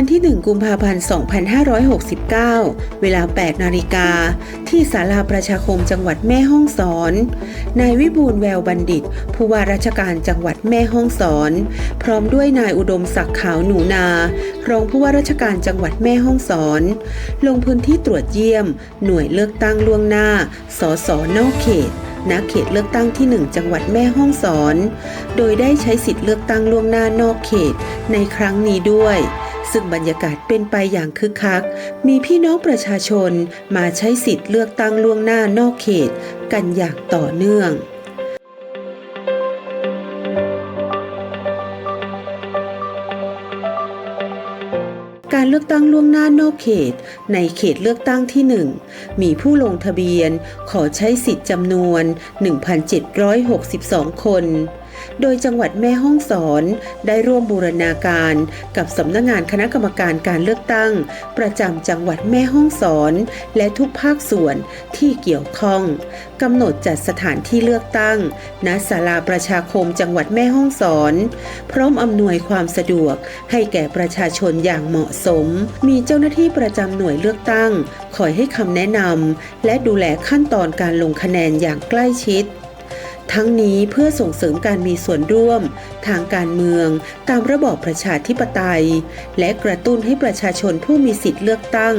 วันที่ 1 กุมภาพันธ์ 2569 เวลา 8 นาฬิกา ที่ศาลาประชาคมจังหวัดแม่ฮ่องสอน นายวิบูลแววบัณฑิต ผู้ว่าราชการจังหวัดแม่ฮ่องสอน พร้อมด้วยนายอุดมศักดิ์ขาวหนูนา รองผู้ว่าราชการจังหวัดแม่ฮ่องสอน ลงพื้นที่ตรวจเยี่ยม หน่วยเลือกตั้งล่วงหน้า สสนอกเขต ณเขตเลือกตั้งที่ 1 จังหวัดแม่ฮ่องสอน โดยได้ใช้สิทธิ์เลือกตั้งล่วงหน้านอกเขตในครั้งนี้ด้วย ซึ่งบรรยากาศเป็นไปอย่างคึกคัก มีพี่น้องประชาชนมาใช้สิทธิ์เลือกตั้งล่วงหน้านอกเขต กันอย่างต่อเนื่อง การเลือกตั้งล่วงหน้านอกเขต ในเขตเลือกตั้งที่ 1 มีผู้ลงทะเบียนขอใช้สิทธิ์จำนวน 1,762 คน โดยจังหวัดแม่ฮ่องสอนได้ร่วมบูรณาการกับสำนักงงานคณะกรรมการการเลือกตั้ง ประจำจังหวัดแม่ฮ่องสอน และทุกภาคส่วนที่เกี่ยวข้องกำหนดจัดสถานที่เลือกตั้ง ณ ศาลาประชาคมจังหวัดแม่ฮ่องสอน พร้อมอำนวยความสะดวกให้แก่ประชาชนอย่างเหมาะสม มีเจ้าหน้าที่ประจำหน่วยเลือกตั้ง คอยให้คำแนะนำและดูแลขั้นตอนการลงคะแนนอย่างใกล้ชิด ทั้งนี้เพื่อส่งเสริมการมีส่วนร่วม ทางการเมือง ตามระบอบประชาธิปไตย และกระตุ้นให้ประชาชนผู้มีสิทธิ์เลือกตั้ง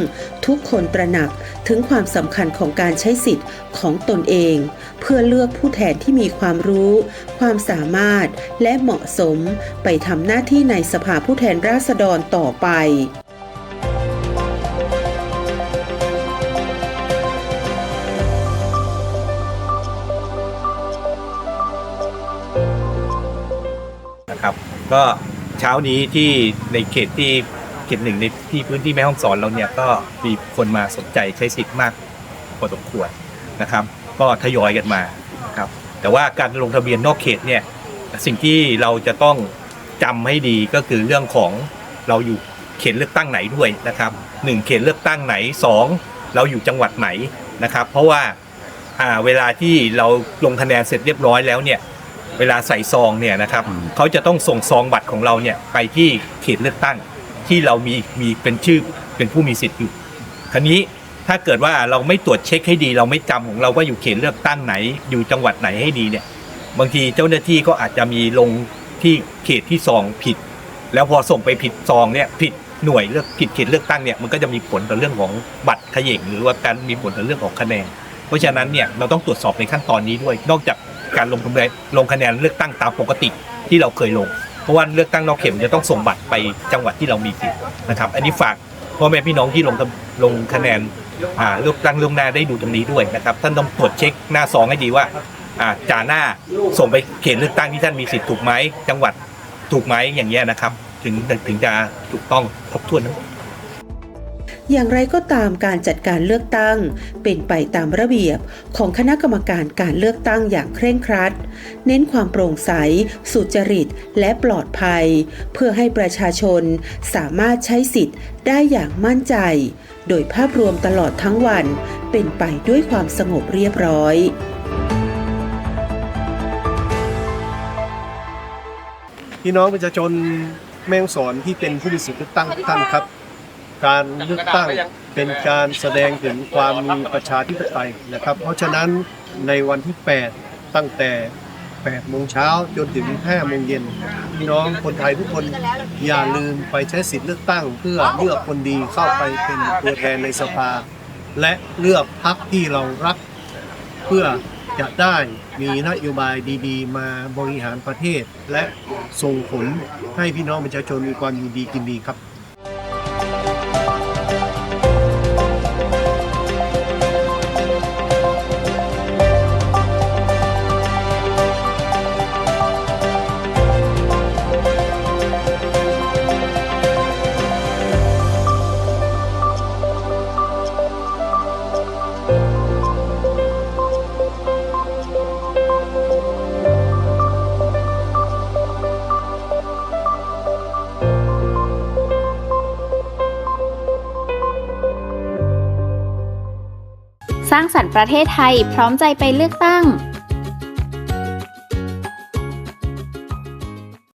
ทุกคนตระหนักถึงความสำคัญของการใช้สิทธิ์ของตนเอง เพื่อเลือกผู้แทนที่มีความรู้ ความสามารถและเหมาะสม ไปทำหน้าที่ในสภาผู้แทนราษฎรต่อไป นะครับ ก็เช้านี้ที่ในเขตที่เขตหนึ่งในที่พื้นที่แม่ห้องสอนเราเนี่ยก็มีคนมาสนใจใช้สิทธิ์มากพอสมควรนะครับ ก็ทยอยกันมาครับแต่ว่าการลงทะเบียนนอกเขตเนี่ยสิ่งที่เราจะต้องจำให้ดีก็คือเรื่องของเราอยู่เขตเลือกตั้งไหนด้วยนะครับหนึ่งเขตเลือกตั้งไหนสองเราอยู่จังหวัดไหนนะครับ เพราะว่าเวลาที่เราลงคะแนนเสร็จเรียบร้อยแล้วเนี่ย เวลาใส่ซองเนี่ยนะครับเขาจะต้องส่งซองบัตรของเราเนี่ยไปที่เขตเลือกตั้งที่เรามีมีเป็นชื่อเป็นผู้มีสิทธิ์อยู่คราวนี้ถ้าเกิดว่าเราไม่ตรวจเช็คให้ดี เราไม่จำของเราว่าอยู่เขตเลือกตั้งไหน อยู่จังหวัดไหนให้ดีเนี่ยบางทีเจ้าหน้าที่ก็อาจจะมีลงที่เขตที่ซองผิด แล้วพอส่งไปผิดซองเนี่ยผิดหน่วยเลือกผิดเขตเลือกตั้งเนี่ยมันก็จะมีผลต่อเรื่องของบัตรเขย่งหรือว่าการมีผลต่อเรื่องของคะแนน เพราะฉะนั้นเนี่ยเราต้องตรวจสอบในขั้นตอนนี้ด้วย นอกจาก การลงคะแนนลงคะแนนเลือกตั้งตามปกติที่เราเคยลง เพราะว่าเลือกตั้งนอกเขตจะต้องส่งบัตรไปจังหวัดที่เรามีสิทธิ์นะครับ อันนี้ฝากพ่อแม่พี่น้องที่ลงลงคะแนนเลือกตั้งล่วงหน้าได้ดูตรงนี้ด้วยนะครับ ท่านต้องตรวจเช็คหน้าซองให้ดีว่าอ่าจ่าหน้าส่งไปเขตเลือกตั้งที่ท่านมีสิทธิ์ถูกไหมจังหวัดถูกไหมอย่างเงี้ยนะครับ ถึงถึงจะถูกต้องครบถ้วนทั้งหมด อย่างไรก็ตามการจัดการเลือกตั้ง เป็นไปตามระเบียบของคณะกรรมการการเลือกตั้งอย่างเคร่งครัด เน้นความโปร่งใส สุจริต และปลอดภัย เพื่อให้ประชาชนสามารถใช้สิทธิ์ได้อย่างมั่นใจ โดยภาพรวมตลอดทั้งวัน เป็นไปด้วยความสงบเรียบร้อยพี่น้องประชาชนแม่ฮ่องสอนที่เป็นผู้มีสิทธิ์เลือกตั้งทุกท่านครับ การเลือกตั้งเป็นการแสดงถึงความมีประชาธิปไตยนะครับ เพราะฉะนั้นในวันที่ 8 ตั้งแต่8โมงเช้าจนถึง5โมงเย็นพี่น้องคนไทยทุกคนอย่าลืมไปใช้สิทธิเลือกตั้ง เพื่อเลือกคนดีเข้าไปเป็นตัวแทนในสภา และเลือกพรรคที่เรารัก เพื่อจะได้มีนโยบายดีๆ มาบริหารประเทศ และส่งผลให้พี่น้องประชาชนมีความอยู่ดีกินดีครับ สร้างสรรค์ประเทศไทยพร้อมใจไปเลือกตั้ง